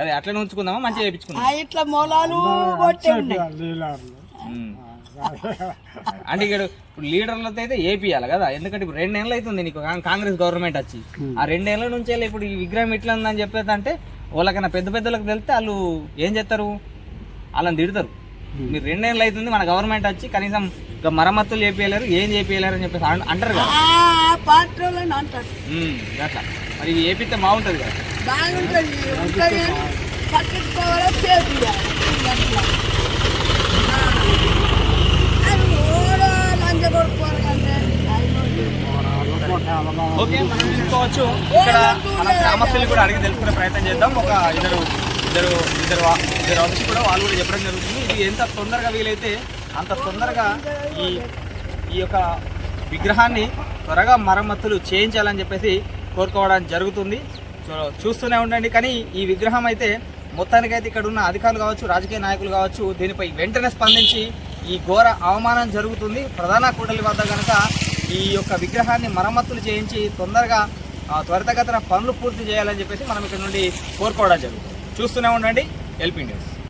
అదే అట్లనే ఉంచుకుందామా? మంచిగా చేయించుకుందాం ఆ ఇట్లా మొలాలు ఉన్నాయి. అంటే ఇక్కడ ఇప్పుడు లీడర్లతో అయితే ఏపీయాలి కదా? ఎందుకంటే ఇప్పుడు రెండేళ్ళు అవుతుంది నీకు కాంగ్- కాంగ్రెస్ గవర్నమెంట్ వచ్చి. ఆ రెండేళ్ళ నుంచి ఇప్పుడు ఈ విగ్రహం ఇట్లా ఉందని చెప్పేది అంటే వాళ్ళకన్నా పెద్ద పెద్దలకు తెలిస్తే వాళ్ళు ఏం చేస్తారు? వాళ్ళని తిడతారు. మీరు రెండేళ్ళు అవుతుంది మన గవర్నమెంట్ వచ్చి కనీసం ఇక మరమ్మతులు చేపియలేరు ఏం చేపియలేరు అని చెప్పేసి అంటారు కదా. అంటారు అట్లా. మరి ఇది ఏపిస్తే బాగుంటుంది కదా. బాగుంటుంది. పట్టించుకోవాలి ఓకే మనం చూసుకోవచ్చు. ఇక్కడ మన గ్రామస్తులు కూడా అడిగి తెలుసుకునే ప్రయత్నం చేద్దాం. ఒక ఇద్దరు ఇద్దరు ఇద్దరు ఇద్దరు వచ్చి కూడా వాళ్ళు కూడా చెప్పడం జరుగుతుంది. ఇది ఎంత తొందరగా వీలైతే అంత తొందరగా ఈ ఈ యొక్క విగ్రహాన్ని త్వరగా మరమ్మతులు చేయించాలని చెప్పేసి కోరుకోవడం జరుగుతుంది. చూస్తూనే ఉండండి. కానీ ఈ విగ్రహం అయితే మొత్తానికైతే ఇక్కడ ఉన్న అధికారులు కావచ్చు రాజకీయ నాయకులు కావచ్చు దీనిపై వెంటనే స్పందించి ఈ ఘోర అవమానం జరుగుతుంది. ప్రధాన కూడలి వద్ద కనుక ఈ యొక్క విగ్రహాన్ని మరమ్మతులు చేయించి తొందరగా ఆ, త్వరితగతిన పనులు పూర్తి చేయాలని చెప్పేసి మనం ఇక్కడ నుండి కోరుకోవడం జరుగుతుంది. చూస్తూనే ఉండండి. LP news.